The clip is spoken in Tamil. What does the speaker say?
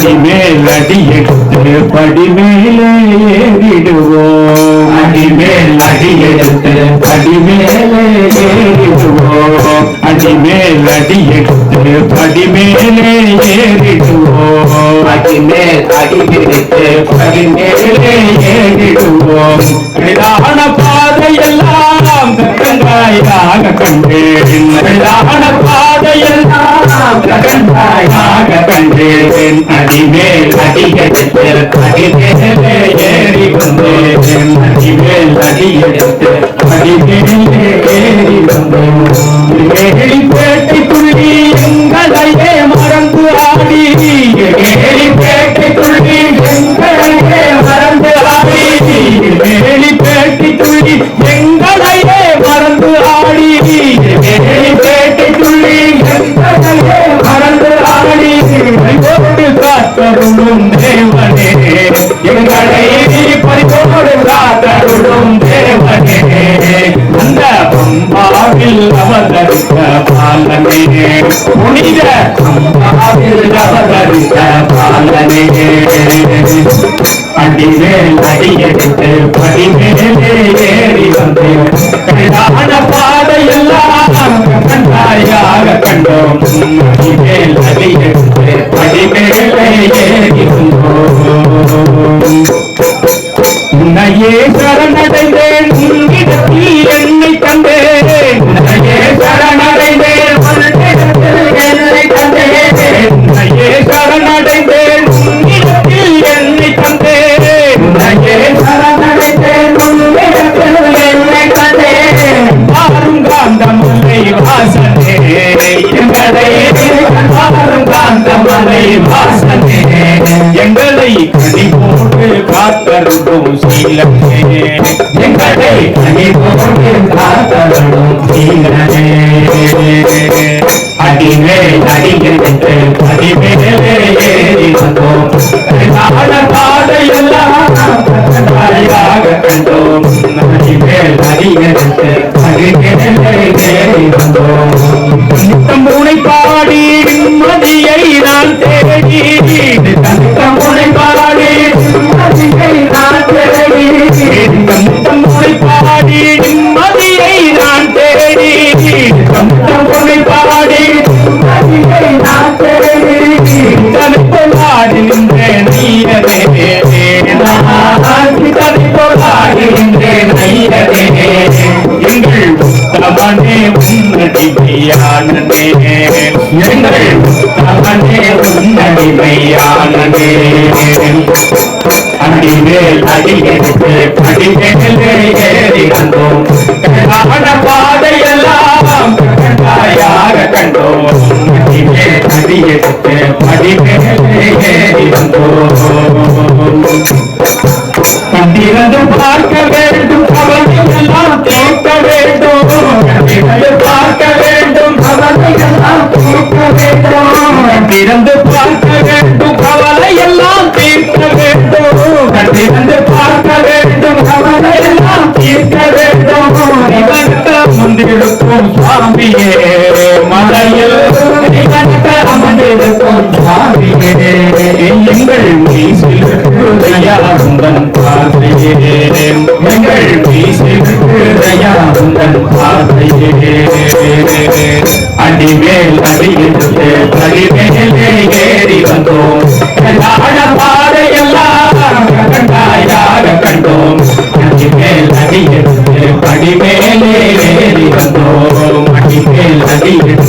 அடி மேல் அடி எடுத்து படி மேலே ஏறிடுவோம் அடி மேல் அடி எடுத்து படி மேலே ஏறிடுவோம் அடி மேல் அடி எடுத்து படி மேலே ஏறிடுவோம் அடி மேல் அடி எடுத்து படி மேலே ஏறிடுவோம் பிரதான பாதையெல்லாம் கண்டாயாக கண்டேன் பிரதான பாதையெல்லாம் கண்டாயாக கண்டேன் அடிமேல் அடியெடுத்து அடிமேலே ஏறி வந்தேன் அடிமேல் அடியெடுத்து அடிமேலே ஏறி வந்தேன். புனித அடிமேல் அடியெடுத்து படிமேலே ஏறி வந்து பாதையெல்லாம் கண்டாயாக கண்டோம் அடிமேல் அடியெடுத்து படிமேலே ஏறி வந்தோம் உன்னையே சரணடைந்தேன் காத்தருடும் சீலனே எங்களை கனி போட்டு காத்தருடும் சீலனே அடிமே அடிகிறது அடிமேலே ஏறி வந்தோம் பாதையெல்லாம் கண்டோம் அடிமேல் அடிகிறது அடிமேலே ஏறி வந்தோம். எங்கள் உன்னடிமையானதே அடிமேல் அடியெடுத்து படிமேலே ஏறி வந்தோம் கடான பாதையெல்லாம் கண்டோம் அடிமேல் அடியெடுத்து முந்திருக்கும் மலையில் அமர்ந்திருக்கும் சுவாமியே எங்கள் மீசிலுடன் பார்வையே எங்கள் மீசிலுடன் பார்வையே அடிமேல் அடியிட்டு அடிமேலே ஏறி வந்தோம். பாதையெல்லாம் கண்டாயாக கண்டோம். அடிமேல் அடியெடுத்து அடிமேலே ஏறி வந்தோம். அடிமேல்